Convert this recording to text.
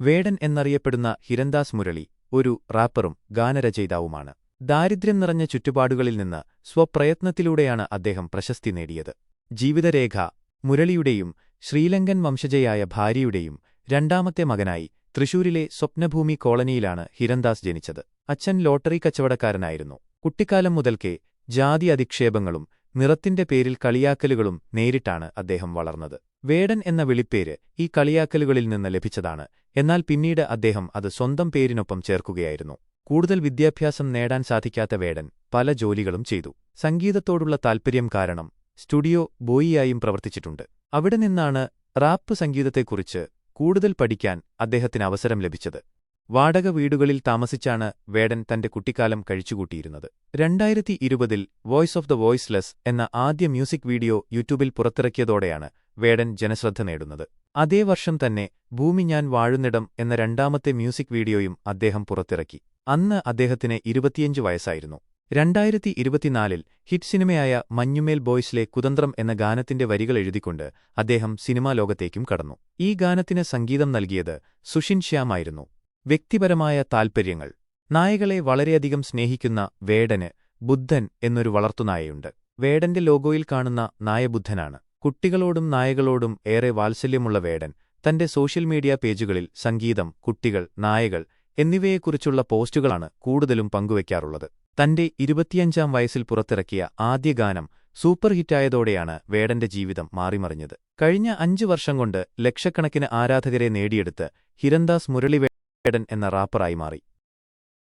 വേടൻ എന്നറിയപ്പെടുന്ന ഹിരന്ദാസ് മുരളി ഒരു റാപ്പറും ഗാനരചയിതാവുമാണ്. ദാരിദ്ര്യം നിറഞ്ഞ ചുറ്റുപാടുകളിൽ നിന്ന് സ്വപ്രയത്നത്തിലൂടെയാണ് അദ്ദേഹം പ്രശസ്തി നേടിയത്. ജീവിതരേഖ മുരളിയുടെയും ശ്രീലങ്കൻ വംശജയായ ഭാര്യയുടെയും രണ്ടാമത്തെ മകനായി തൃശൂരിലെ സ്വപ്നഭൂമി കോളനിയിലാണ് ഹിരന്ദാസ് ജനിച്ചത്. അച്ഛൻ ലോട്ടറി കച്ചവടക്കാരനായിരുന്നു. കുട്ടിക്കാലം മുതൽക്കേ ജാതി അധിക്ഷേപങ്ങളും നിറത്തിന്റെ പേരിൽ കളിയാക്കലുകളും നേരിട്ടാണ് അദ്ദേഹം വളർന്നത്. വേടൻ എന്ന വിളിപ്പേര് ഈ കളിയാക്കലുകളിൽ നിന്ന് ലഭിച്ചതാണ് എന്നാൽ പിന്നീട് അദ്ദേഹം അത് സ്വന്തം പേരിനൊപ്പം ചേർക്കുകയായിരുന്നു. കൂടുതൽ വിദ്യാഭ്യാസം നേടാൻ സാധിക്കാത്ത വേടൻ പല ജോലികളും ചെയ്തു. സംഗീതത്തോടുള്ള താൽപ്പര്യം കാരണം സ്റ്റുഡിയോ ബോയിയായും പ്രവർത്തിച്ചിട്ടുണ്ട്. അവിടെ നിന്നാണ് റാപ്പ് സംഗീതത്തെക്കുറിച്ച് കൂടുതൽ പഠിക്കാൻ അദ്ദേഹത്തിന് അവസരം ലഭിച്ചത്. വാടക വീടുകളിൽ താമസിച്ചാണ് വേടൻ തന്റെ കുട്ടിക്കാലം കഴിച്ചുകൂട്ടിയിരുന്നത്. രണ്ടായിരത്തി ഇരുപതിൽ വോയ്സ് ഓഫ് ദ വോയ്സ്ലെസ് എന്ന ആദ്യ മ്യൂസിക് വീഡിയോ യൂട്യൂബിൽ പുറത്തിറക്കിയതോടെയാണ് വേടൻ ജനശ്രദ്ധ നേടുന്നത്. അതേ വർഷം തന്നെ ഭൂമി ഞാൻ വാഴുന്നിടം എന്ന രണ്ടാമത്തെ മ്യൂസിക് വീഡിയോയും അദ്ദേഹം പുറത്തിറക്കി. അന്ന് അദ്ദേഹത്തിന് ഇരുപത്തിയഞ്ച് വയസ്സായിരുന്നു. രണ്ടായിരത്തി ഇരുപത്തിനാലിൽ ഹിറ്റ് സിനിമയായ മഞ്ഞുമേൽ ബോയ്സിലെ കുതന്ത്രം എന്ന ഗാനത്തിന്റെ വരികൾ എഴുതിക്കൊണ്ട് അദ്ദേഹം സിനിമാ ലോകത്തേക്കും കടന്നു. ഈ ഗാനത്തിന് സംഗീതം നൽകിയത് സുഷിൻ ശ്യാമായിരുന്നു വ്യക്തിപരമായ താൽപ്പര്യങ്ങൾ നായകളെ വളരെയധികം സ്നേഹിക്കുന്ന വേടന് ബുദ്ധൻ എന്നൊരു വളർത്തുനായയുണ്ട് വേടന്റെ ലോഗോയിൽ കാണുന്ന നായബുദ്ധനാണ്. കുട്ടികളോടും നായകളോടും ഏറെ വാത്സല്യമുള്ള വേടൻ തന്റെ സോഷ്യൽ മീഡിയ പേജുകളിൽ സംഗീതം കുട്ടികൾ നായകൾ എന്നിവയെക്കുറിച്ചുള്ള പോസ്റ്റുകളാണ് കൂടുതലും പങ്കുവയ്ക്കാറുള്ളത് തന്റെ ഇരുപത്തിയഞ്ചാം വയസ്സിൽ പുറത്തിറക്കിയ ആദ്യ ഗാനം സൂപ്പർ ഹിറ്റായതോടെയാണ് വേടന്റെ ജീവിതം മാറിമറിഞ്ഞത്. കഴിഞ്ഞ അഞ്ചു വർഷം കൊണ്ട് ലക്ഷക്കണക്കിന് ആരാധകരെ നേടിയെടുത്ത് ഹിരന്ദാസ് മുരളിവേടൻ എന്ന റാപ്പറായി മാറി